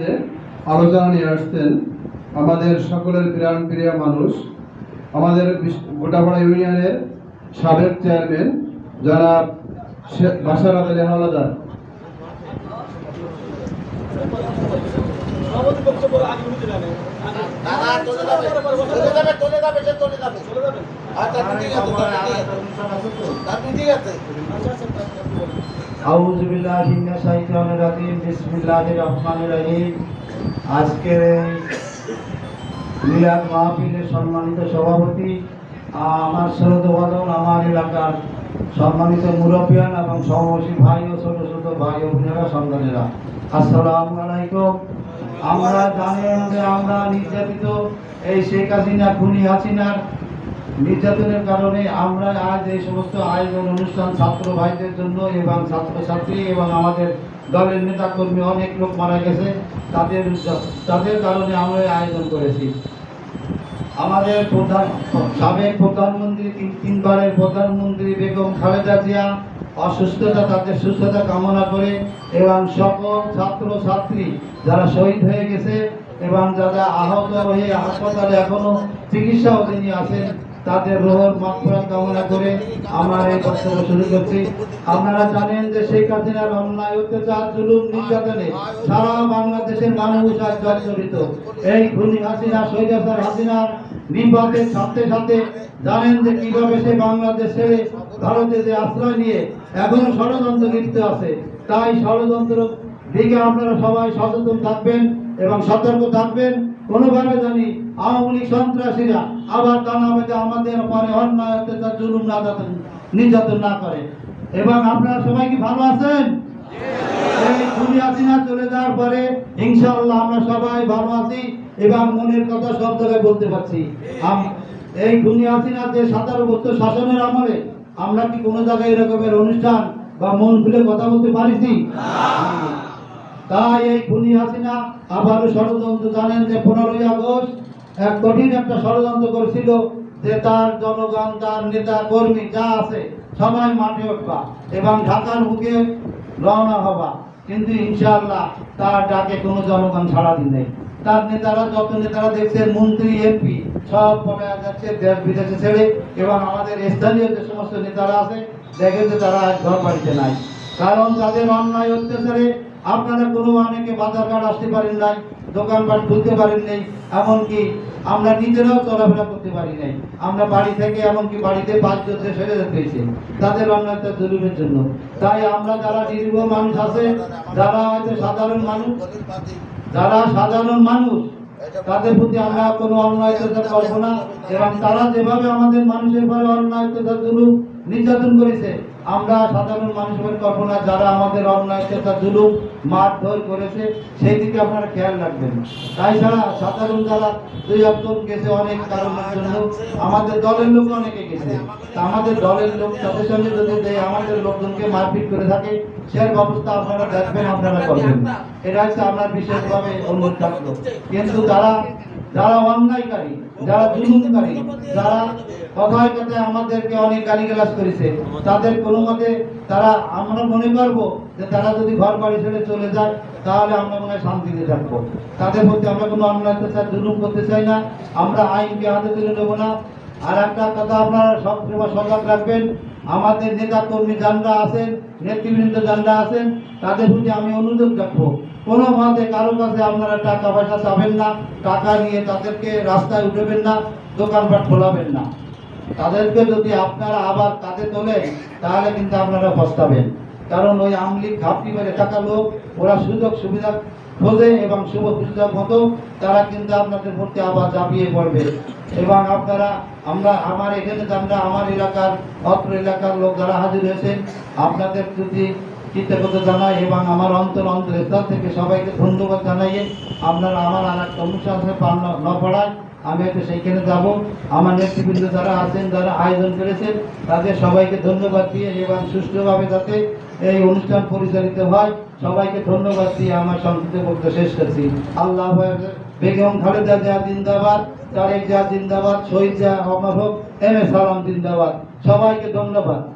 মধ্যে আলোচনা নিয়ে আসছেন আমাদের সকলের প্রাণ প্রিয় মানুষ আমাদের গোটাপাড়া ইউনিয়নের সাবেক চেয়ারম্যান যারা বাসারাত আলী হাওলাদার দাদা চলে যাবে চলে যাবে চলে যাবে সে চলে যাবে আচ্ছা। আছে আউযু বিল্লাহি মিনাশ শাইতানির রহিম। আজকের এই মিলাদ মাহফিলের সম্মানিত সভাপতি আমার শ্রদ্ধবাদন আমার এলাকার সম্মানিত মুরব্বিয়ান এবং সমাবেশী ভাই ও ছোট ছোট ভাই ও বোনেরা, সন্তানেরা। আসসালামু আলাইকুম। আমরা জানি আমরা নির্যাতিত এই শেখ হাসিনা, খুনি হাসিনার নির্যাতনের কারণে আমরা আজ এই সমস্ত আয়োজন, অনুষ্ঠান, ছাত্র ভাইদের জন্য এবং ছাত্রছাত্রী এবং আমাদের দলের নেতা কর্মী অনেক লোক মারা গেছে। তাদের তাদের কারণে আমরা আয়োজন করেছি। আমাদের প্রধান সাবেক প্রধানমন্ত্রী, তিন তিনবারের প্রধানমন্ত্রী বেগম খালেদা জিয়া অসুস্থতা, তাদের সুস্থতা কামনা করে এবং সকল ছাত্র ছাত্রী যারা শহীদ হয়ে গেছে এবং যারা আহত হয়ে হাসপাতালে এখনও চিকিৎসা অধীনে আছেন তাদের রোহর মাফরাত কামনা করে আমার এই বক্তব্য শুরু করছি। আপনারা জানেন যে শেখ হাসিনার অন্যায়, অত্যাচার, জুলুম, নির্যাতনে সারা বাংলাদেশের মানুষ আজ জর্জরিত। এই খুনি হাসিনা সৈরাসার হাসিনার নির্বাচনের সাথে সাথে জানেন যে কীভাবে সে বাংলাদেশ ছেড়ে ভারতে যে আশ্রয় নিয়ে এখনও ষড়যন্ত্র লিপ্ত আছে। তাই ষড়যন্ত্র দিকে আপনারা সবাই সচেতন থাকবেন এবং সতর্ক থাকবেন। কোনোভাবে জানি আওয়ামী লীগ সন্ত্রাসীরা আবার টানা বেঁধে আমাদের পরে অন্যায় অত্যাচার, জুলুম নির্যাতন নির্যাতন না করে। এবং আপনারা সবাই কি ভালো আছেন? এই হাসিনা চলে যাওয়ার পরে ইনশাআল্লাহ আমরা সবাই ভালো আছি এবং মনের কথা সব জায়গায় বলতে পারছি। এই খুনি হাসিনা যে সতেরো বছর শাসনের আমলে আমরা কি কোনো জায়গায় এরকমের অনুষ্ঠান বা মন খুলে কথা বলতে পারিছি? তাই এই খুনি হাসিনা আবারও ষড়যন্ত্র জানেন যে পনেরোই আগস্ট এক কঠিন একটা ষড়যন্ত্র করেছিল যে তার জনগণ, তার নেতা, কর্মী যা আছে সবাই মাঠে উঠবা এবং ঢাকার মুখে রওনা হবা। কিন্তু ইনশাআল্লাহ তার ডাকে কোনো জনগণ সাড়া দিন নেই। তার নেতারা, যত নেতারা দেখছেন, মন্ত্রী, এমপি, সব পড়ে যাচ্ছে দেশ বিদেশে ছেড়ে এবং আমাদের স্থানীয় যে সমস্ত নেতারা আছে দেখে যে তারা ঘর বাড়িতে নাই। কারণ তাদের অন্যায় অত্যাচারে আপনারা কোনো অনেকে বাজার ঘাট আসতে পারেন নাই দোকানপাট খুলতে পারেন নাই, এমনকি আমরা নিজেরাও চলাফেরা করতে পারি নাই। আমরা বাড়ি থেকে এমনকি বাড়িতে বাচ্চাতে সেরে হয়েছে, তাদের অন্যায়তা জরুরের জন্য। তাই আমরা যারা নিরীহ মানুষ আছে, যারা হয়তো সাধারণ মানুষ, যারা সাধারণ মানুষ, তাদের প্রতি আমরা কোনো অন্যায় করব না এবং তারা যেভাবে আমাদের মানুষের পরে অন্যায় অত্যাচার নির্যাতন করেছে আমরা সাধারণ মানুষের করব না যারা আমাদের অন্যায় অত্যাচার জুলুম, মারধর করেছে, সেই দিকে আপনারা খেয়াল রাখবেন তাই ছাড়া সাধারণ যারা দুই একজন গেছে অনেক কারণের জন্য, আমাদের দলের লোক অনেকে গেছে। আমাদের দলের লোক তাদের সঙ্গে যদি দেয়, আমাদের লোকজনকে মারপিট করে থাকে সে ব্যবস্থা আপনারা দেখবেন, আপনারা করবেন এটা হচ্ছে আপনার বিশেষভাবে অনুরোধ থাকল কিন্তু যারা যারা অন্যায়কারী, যারা জুলুমকারী যারা কথায় কথায় আমাদেরকে অনেক গালি গালিগালাজ করেছে, তাদের কোনো মতে তারা, আমরা মনে করব যে তারা যদি ঘর বাড়ি ছেড়ে চলে যায়, তাহলে আমরা মনে হয় শান্তিতে থাকব। তাদের প্রতি আমরা কোনো অন্যায় অত্যাচার, জুলুম করতে চাই না, আমরা আইনকে হাতে তুলে নেব না। আর একটা কথা আপনারা সব সজাগ রাখবেন, আমাদের নেতা কর্মী যানরা আছেন নেতৃবৃন্দ যারা আছেন, তাদের প্রতি আমি অনুরোধ রাখব। কোনো মতে কারও কাছে আপনারা টাকা পয়সা চাবেন না, টাকা নিয়ে তাদেরকে রাস্তায় উঠবেন না, দোকানপাট খোলাবেন না। তাদেরকে যদি আপনারা আবার কাঁধে তোলেন, তাহলে কিন্তু আপনারা পস্তাবেন। কারণ ওই আমলি ঘাপটি মেরে টাকা লোক, ওরা সুযোগ সুবিধা খোঁজে এবং শুভ সুবিধা মতো তারা কিন্তু আপনাদের প্রতি আবার চাপিয়ে পড়বে। এবং আপনারা, আমরা, আমার এখানে আমরা আমার এলাকার, অত্র এলাকার লোক যারা হাজির হয়েছেন, আপনাদের প্রতি কৃতজ্ঞতা জানাই এবং আমার অন্তর অন্তর থেকে সবাইকে ধন্যবাদ জানাইয়ে আপনারা আমার আর একটা অনুষ্ঠান পান ন পড়ায়। আমি হয়তো সেইখানে যাব। আমার নেতৃবৃন্দ যারা আছেন, যারা আয়োজন করেছেন, তাদের সবাইকে ধন্যবাদ দিয়ে এবং সুষ্ঠুভাবে যাতে এই অনুষ্ঠান পরিচালিত হয়। সবাইকে ধন্যবাদ দিয়ে আমার সংক্ষিপ্ত বক্তব্য শেষ করছি। আল্লাহ। বেগম খালেদা জিয়া জিন্দাবাদ, তারেক জিয়া জিন্দাবাদ, শহীদ জিয়া অমর হোক, এম এ সালাম জিন্দাবাদ। সবাইকে ধন্যবাদ।